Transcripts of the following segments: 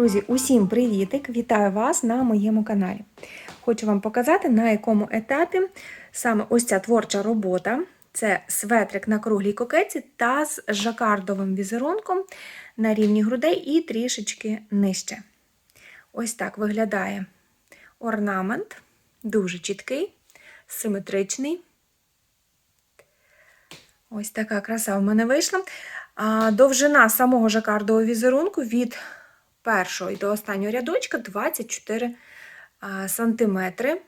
Друзі, усім привітик! Вітаю вас на моєму каналі. Хочу вам показати, на якому етапі саме ось ця творча робота. Це светрик на круглій кокеті та з жакардовим візерунком на рівні грудей і трішечки нижче. Ось так виглядає орнамент, дуже чіткий, симетричний. Ось така краса в мене вийшла. Довжина самого жакардового візерунку від першого і до останнього рядочка 24 а, сантиметри.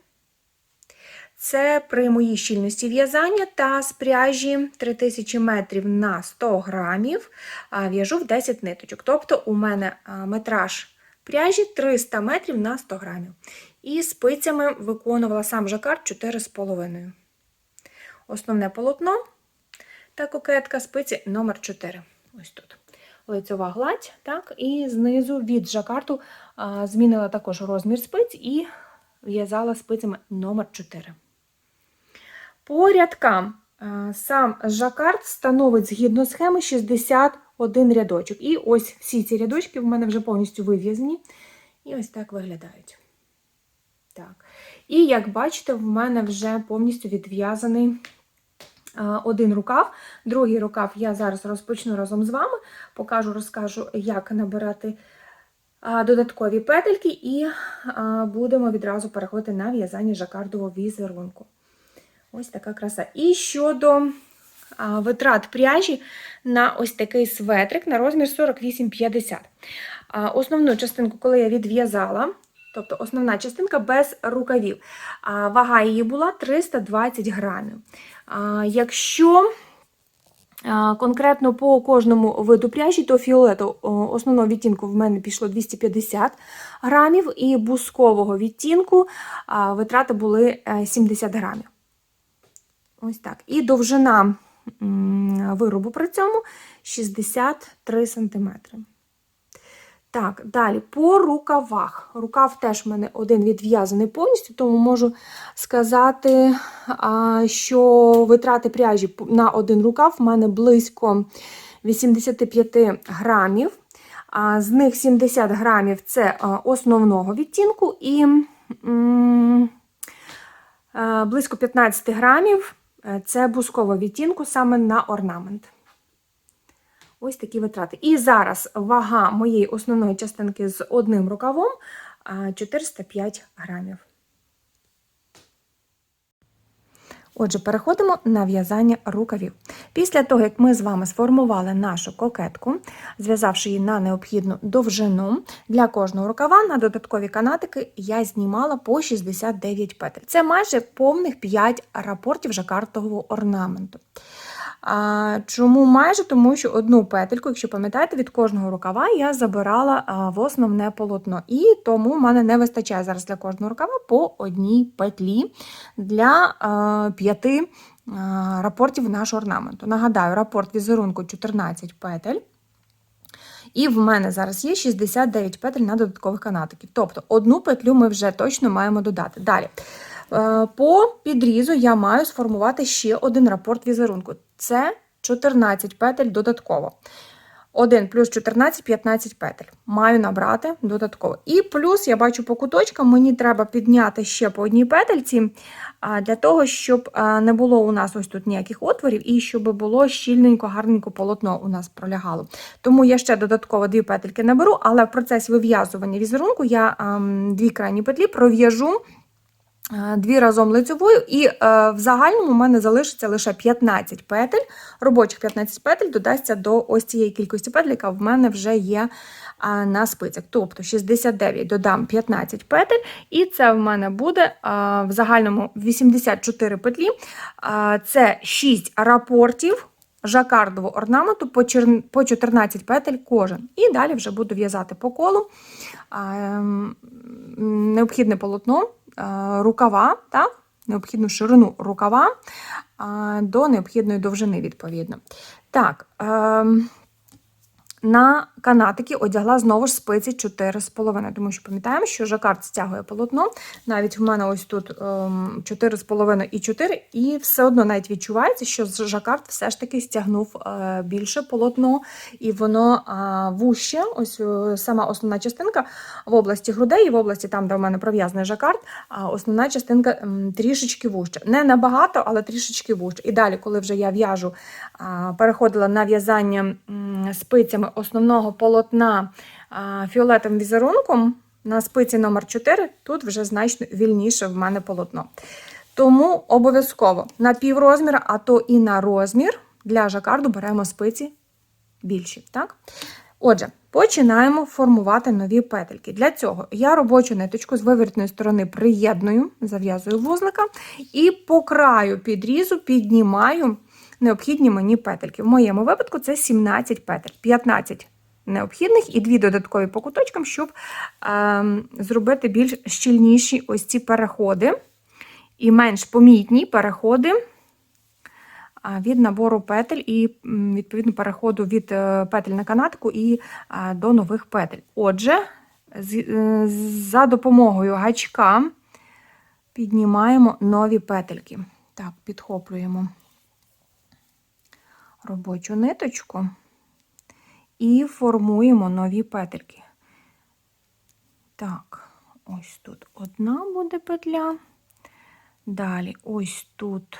Це при моїй щільності в'язання та з пряжі 3000 метрів на 100 грамів в'яжу в 10 ниточок. Тобто у мене метраж пряжі 300 метрів на 100 грамів. І спицями виконувала сам жакард 4,5. Основне полотно та кокетка спиці номер 4 Ось тут. Лицьова гладь, так, і знизу від жакарту змінила також розмір спиць і в'язала спицями номер 4 По рядкам сам жакард становить згідно схеми 61 рядочок. І ось всі ці рядочки в мене вже повністю вив'язані. І ось так виглядають. Так. І як бачите, в мене вже повністю відв'язаний один рукав. Другий рукав я зараз розпочну разом з вами, покажу, розкажу, як набирати додаткові петельки, і будемо відразу переходити на в'язання жакардового візерунку. Ось така краса. І щодо витрат пряжі на ось такий светрик на розмір 48,50. Основну частинку, коли я відв'язала, Тобто основна частинка без рукавів. Вага її була 320 грамів. Якщо конкретно по кожному виду пряжі, то фіолету основного відтінку в мене пішло 250 грамів, і бускового відтінку витрати були 70 грамів. Ось так. І довжина виробу при цьому 63 см. Так, далі по рукавах. Рукав теж в мене один відв'язаний повністю, тому можу сказати, що витрати пряжі на один рукав в мене близько 85 грамів. З них 70 грамів це основного відтінку, і близько 15 грамів це бускового відтінку саме на орнамент. Ось такі витрати. І зараз вага моєї основної частинки з одним рукавом 405 грамів. Отже, переходимо на в'язання рукавів. Після того, як ми з вами сформували нашу кокетку, зв'язавши її на необхідну довжину, для кожного рукава на додаткові канатики я знімала по 69 петель. Це майже повних 5 рапортів жакартового орнаменту. Чому майже? Тому що одну петельку, якщо пам'ятаєте, від кожного рукава я забирала в основне полотно. І тому в мене не вистачає зараз для кожного рукава по одній петлі для п'яти рапортів нашого орнаменту. Нагадаю, рапорт візерунку 14 петель. І в мене зараз є 69 петель на додаткових канатиків. Тобто одну петлю ми вже точно маємо додати. Далі. Е, по підрізу я маю сформувати ще один рапорт візерунку. Це 14 петель додатково. 1 плюс 14 15 петель. Маю набрати додатково. І плюс, я бачу по куточкам, мені треба підняти ще по одній петельці, для того, щоб не було у нас ось тут ніяких отворів, і щоб було щільненько, гарненько полотно у нас пролягало. Тому я ще додатково дві петельки наберу, але в процесі вив'язування візерунку я дві крайні петлі пров'яжу Е, дві разом лицьовою, і е, в загальному у мене залишиться лише 15 петель. Робочих 15 петель додасться до ось цієї кількості петель, яка в мене вже є е, на спицях. Тобто 69 додам 15 петель, і це в мене буде в загальному 84 петлі. Це 6 рапортів. Жакардового орнаменту по 14 петель кожен. І далі вже буду в'язати по колу ем, необхідне полотно Е, рукава, так? необхідну ширину рукава до необхідної довжини, відповідно. Так, ем, на канатики одягла знову ж спиці 4,5, тому що пам'ятаємо, що жакард стягує полотно. Навіть в мене ось тут ем, 4,5 і 4, і все одно навіть відчувається, що жакард все ж таки стягнув е, більше полотно, і воно е, вуще, ось е, сама основна частинка в області грудей і в області там, де в мене пров'язаний жакард, основна частинка трішечки вужча. Не набагато, але трішечки вужча. І далі, коли вже я в'яжу, переходила на в'язання спицями основного полотна фіолетовим візерунком на спиці номер 4 тут вже значно вільніше в мене полотно. Тому обов'язково на піврозміра, а то і на розмір для жакарду беремо спиці більші. Так? Отже, починаємо формувати нові петельки. Для цього я робочу ниточку з вивертної сторони приєдную, зав'язую вузлика і по краю підрізу піднімаю необхідні мені петельки. В моєму випадку це 17 петель, 15 необхідних і дві додаткові по куточкам, щоб ем, зробити більш щільніші ось ці переходи і менш помітні переходи від набору петель і відповідно переходу від е, петель на канатку і до нових петель. Отже, е, за допомогою гачка піднімаємо нові петельки. Так, підхоплюємо робочу ниточку і формуємо нові петельки. Так, ось тут одна буде петля. Далі, ось тут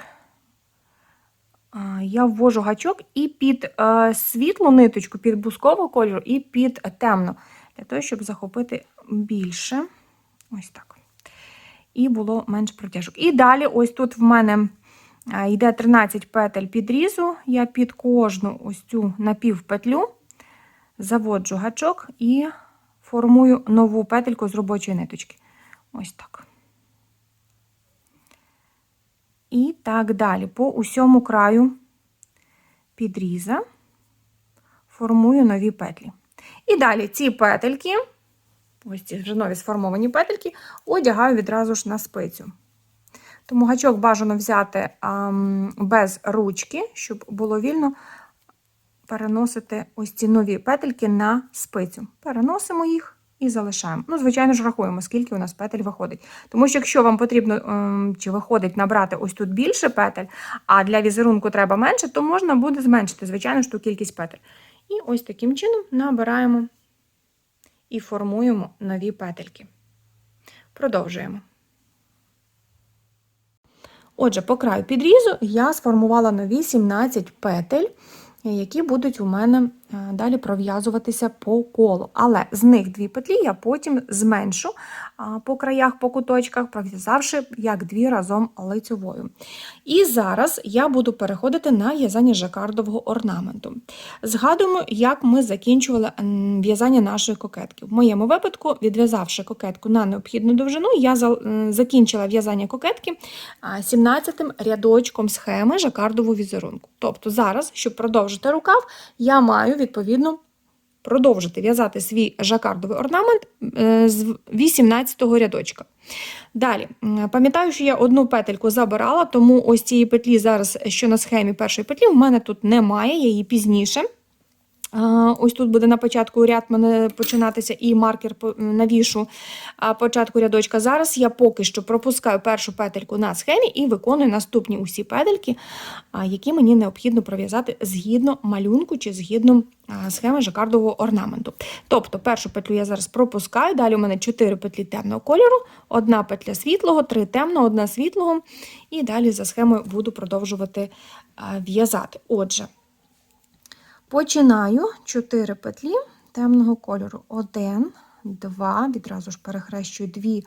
я ввожу гачок і під е, світлу ниточку, під бускового кольору, і під темну, для того, щоб захопити більше. Ось так. І було менш протяжок. І далі, ось тут в мене е, йде 13 петель підрізу. Я під кожну ось цю напівпетлю заводжу гачок і формую нову петельку з робочої ниточки. Ось так. І так далі. По усьому краю підріза формую нові петлі. І далі ці петельки, ось ці вже нові сформовані петельки, одягаю відразу ж на спицю. Тому гачок бажано взяти без ручки, щоб було вільно переносити ось ці нові петельки на спицю. Переносимо їх і залишаємо. Ну, звичайно ж, рахуємо, скільки у нас петель виходить. Тому що якщо вам потрібно ем, чи виходить набрати ось тут більше петель, а для візерунку треба менше, то можна буде зменшити, звичайно ж, ту кількість петель. І ось таким чином набираємо і формуємо нові петельки. Продовжуємо. Отже, по краю підрізу я сформувала нові 17 петель, які будуть у мене далі пров'язуватися по колу. Але з них дві петлі я потім зменшу по краях, по куточках, пров'язавши як дві разом лицьовою. І зараз я буду переходити на в'язання жакардового орнаменту. Згадуємо, як ми закінчували в'язання нашої кокетки. В моєму випадку, відв'язавши кокетку на необхідну довжину, я закінчила в'язання кокетки 17-м рядочком схеми жакардового візерунку. Тобто зараз, щоб продовжити рукав, я маю відповідно продовжити в'язати свій жакардовий орнамент е, з 18-го рядочка. Далі, пам'ятаю, що я одну петельку забирала, тому ось цієї петлі зараз, що на схемі першої петлі, в мене тут немає, я її пізніше. Ось тут буде на початку ряд мене починатися і маркер навішу початку рядочка. Зараз я поки що пропускаю першу петельку на схемі і виконую наступні усі петельки, які мені необхідно пров'язати згідно малюнку чи згідно схеми жакардового орнаменту. Тобто першу петлю я зараз пропускаю, далі у мене 4 петлі темного кольору, одна петля світлого, 3 темного, одна світлого, і далі за схемою буду продовжувати в'язати. Отже, Починаю. 4 петлі темного кольору. 1, 2, відразу ж перехрещую. Дві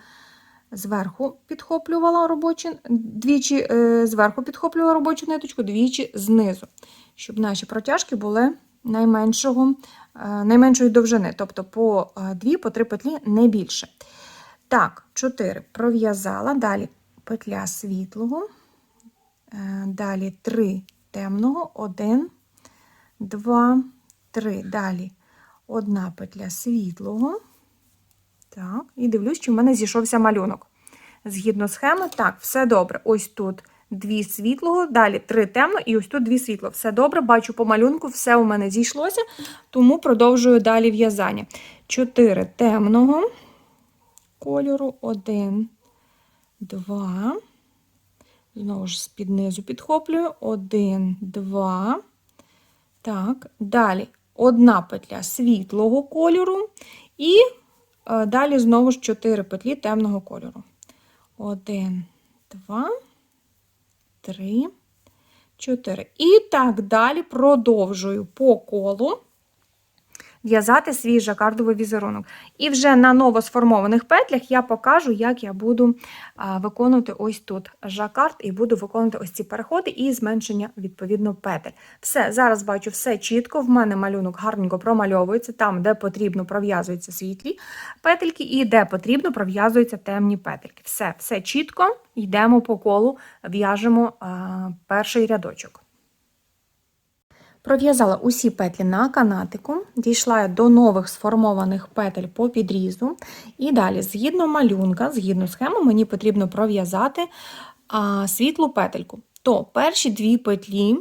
зверху підхоплювала робочу, двічі е, зверху підхоплювала робочу ниточку, двічі знизу, щоб наші протяжки були найменшого, е, найменшої довжини, тобто по 2, по 3 петлі не більше. Так, 4 пров'язала, далі петля світлого, е, далі 3 темного, 1, 2, 3. Далі одна петля світлого. Так, і дивлюсь, чи в мене зійшовся малюнок. Згідно схеми, так, все добре. Ось тут дві світлого, далі три темно і ось тут дві світло. Все добре, бачу по малюнку, все у мене зійшлося, тому продовжую далі в'язання. Чотири темного кольору, один, два. Знову ж з-під низу підхоплюю. Один, два. Так, далі одна петля світлого кольору. І е, далі знову ж 4 петлі темного кольору. Один, два, три, чотири. І так далі продовжую по колу в'язати свій жакардовий візерунок. І вже на новосформованих петлях я покажу, як я буду виконувати ось тут жакард і буду виконувати ось ці переходи і зменшення відповідно петель. Все, зараз бачу все чітко. В мене малюнок гарненько промальовується, там, де потрібно, пров'язуються світлі петельки, і де потрібно, пров'язуються темні петельки. Все, все чітко, йдемо по колу, в'яжемо перший рядочок. Пров'язала усі петлі на канатику, дійшла до нових сформованих петель по підрізу. І далі, згідно малюнка, згідно схеми, мені потрібно пров'язати світлу петельку. То перші дві петлі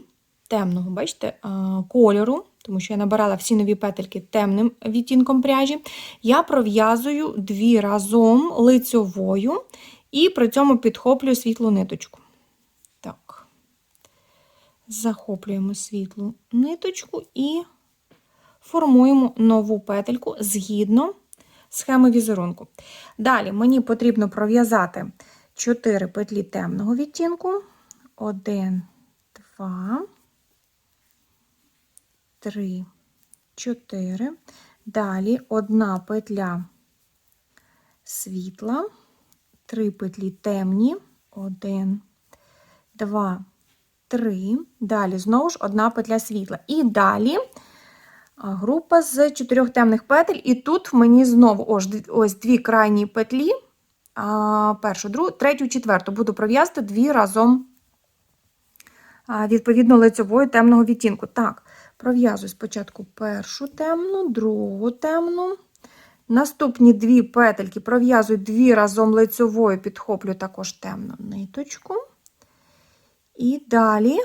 темного, бачите, а, кольору, тому що я набирала всі нові петельки темним відтінком пряжі, я пров'язую дві разом лицьовою і при цьому підхоплюю світлу ниточку. Захоплюємо світлу ниточку і формуємо нову петельку згідно схеми візерунку. Далі мені потрібно пров'язати 4 петлі темного відтінку. 1, 2, 3, 4. Далі одна петля світла, 3 петлі темні, 1, 2, 3. Далі знову ж одна петля світла. І далі група з чотирьох темних петель. І тут мені знову ось, ось дві крайні петлі, першу, другу, третю, четверту. Буду пров'язати дві разом, відповідно, лицевою темного відтінку. Так, пров'язую спочатку першу темну, другу темну. Наступні дві петельки пров'язую дві разом лицевою, підхоплю також темну ниточку. І далі,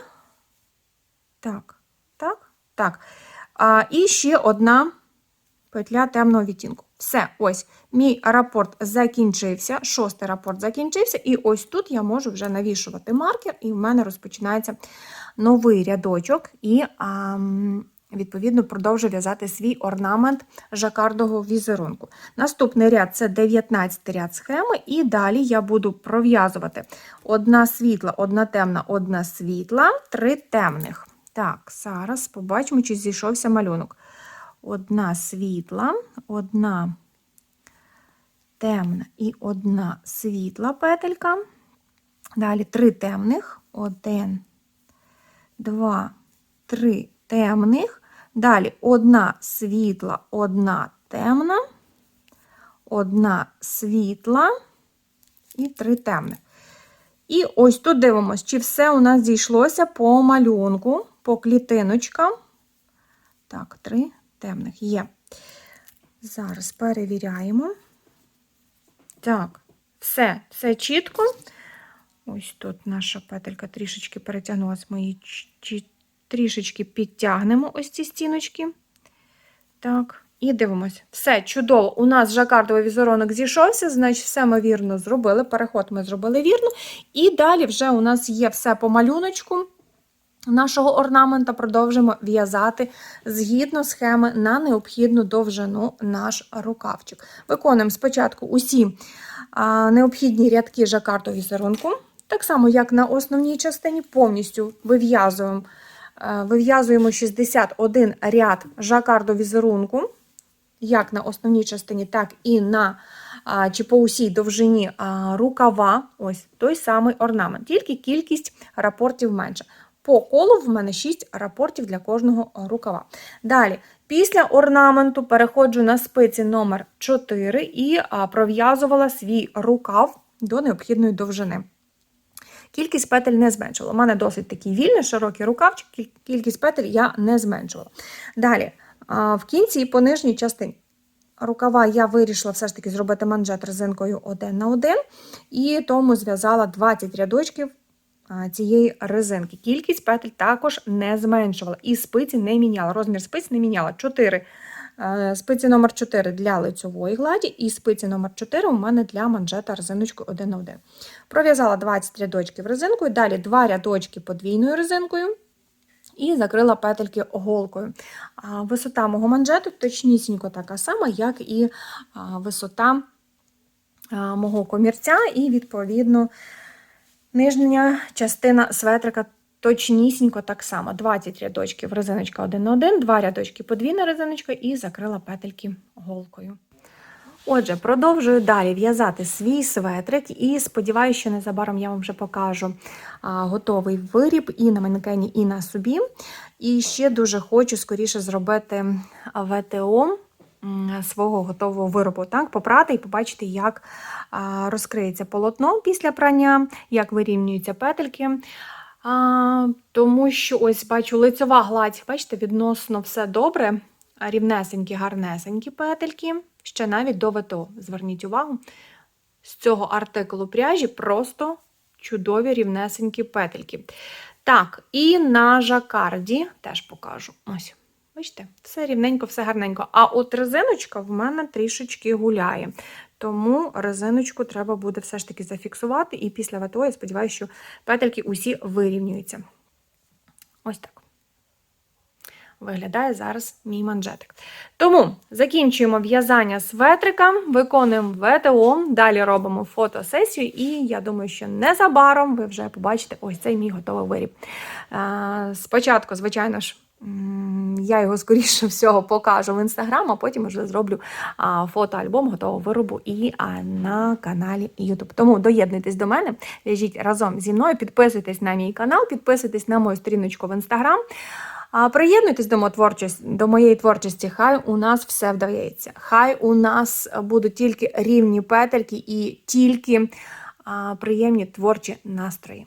так, так, так. А, І ще одна петля темного відтінку. Все, ось, мій рапорт закінчився, шостий рапорт закінчився, і ось тут я можу вже навішувати маркер, і в мене розпочинається новий рядочок, і а, відповідно продовжую в'язати свій орнамент жакардового візерунку. Наступний ряд це 19 ряд схеми, і далі я буду пров'язувати одна світла, одна темна, одна світла, три темних. Так, зараз побачимо, чи зійшовся малюнок. Одна світла, одна темна і одна світла петелька. Далі три темних, один, два, три темних. Далі одна світла, одна темна, одна світла і три темних. І ось тут дивимося, чи все у нас зійшлося по малюнку, по клітиночкам. Так, три темних є. Зараз перевіряємо. Так, все, все чітко. Ось тут наша петелька трішечки перетягнулася, ми її трішечки підтягнемо ось ці стіночки. Так, і дивимося. Все, чудово. У нас жакардовий візерунок зійшовся, значить, все ми вірно зробили. Переход ми зробили вірно. І далі вже у нас є все по малюночку. Нашого орнамента продовжимо в'язати згідно схеми на необхідну довжину наш рукавчик. Виконуємо спочатку усі а, необхідні рядки жакарду візерунку. Так само, як на основній частині, повністю вив'язуємо вив'язуємо 61 ряд жакарду візерунку, як на основній частині, так і на чи по усій довжині рукава, ось той самий орнамент, тільки кількість рапортів менша. По колу в мене 6 рапортів для кожного рукава. Далі, після орнаменту переходжу на спиці номер 4 і пров'язувала свій рукав до необхідної довжини. Кількість петель не зменшувала. У мене досить такий вільний, широкий рукавчик, кількість петель я не зменшувала. Далі, в кінці і по нижній частині рукава я вирішила все ж таки зробити манжет резинкою 1 на 1, і тому зв'язала 20 рядочків цієї резинки. Кількість петель також не зменшувала. І спиці не міняла. Розмір спиць не міняла. 4 Е, Спиці номер 4 для лицьової гладі, і спиці номер 4 у мене для манжета резиночкою 1 на 1. Пров'язала 20 рядочків резинкою, далі 2 рядочки подвійною резинкою і закрила петельки голкою. Висота мого манжету точнісінько така сама, як і висота мого комірця, і, відповідно, нижня частина светрика точнісінько так само. 20 рядочків резиночка 1 на 1, 2 рядочки подвійна резиночка і закрила петельки голкою. Отже, продовжую далі в'язати свій светрик і сподіваюся, що незабаром я вам вже покажу а, готовий виріб і на манекені, і на собі. І ще дуже хочу скоріше зробити ВТО свого готового виробу. Так, попрати і побачити, як а, розкриється полотно після прання, як вирівнюються петельки. А, тому що ось бачу лицьова гладь, бачите, відносно все добре. Рівнесенькі, гарнесенькі петельки. Ще навіть до ВТО. Зверніть увагу, з цього артикулу пряжі просто чудові рівнесенькі петельки. Так, і на жакарді теж покажу. Ось, бачите, все рівненько, все гарненько. А от резиночка в мене трішечки гуляє. Тому резиночку треба буде все ж таки зафіксувати, і після ВТО я сподіваюся, що петельки усі вирівнюються. Ось так. Виглядає зараз мій манжетик. Тому закінчуємо в'язання светрика, виконуємо ВТО, далі робимо фотосесію, і я думаю, що незабаром ви вже побачите ось цей мій готовий виріб. Е, Спочатку, звичайно ж, я його, скоріше всього, покажу в інстаграм, а потім вже зроблю фотоальбом готового виробу і на каналі YouTube. Тому доєднуйтесь до мене, в'яжіть разом зі мною, підписуйтесь на мій канал, підписуйтесь на мою сторіночку в інстаграм. Приєднуйтесь до творчості, до моєї творчості. Хай у нас все вдається. Хай у нас будуть тільки рівні петельки і тільки приємні творчі настрої.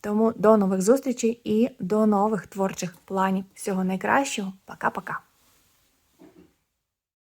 Тому до нових зустрічей і до нових творчих планів. Всього найкращого. Пока-пока.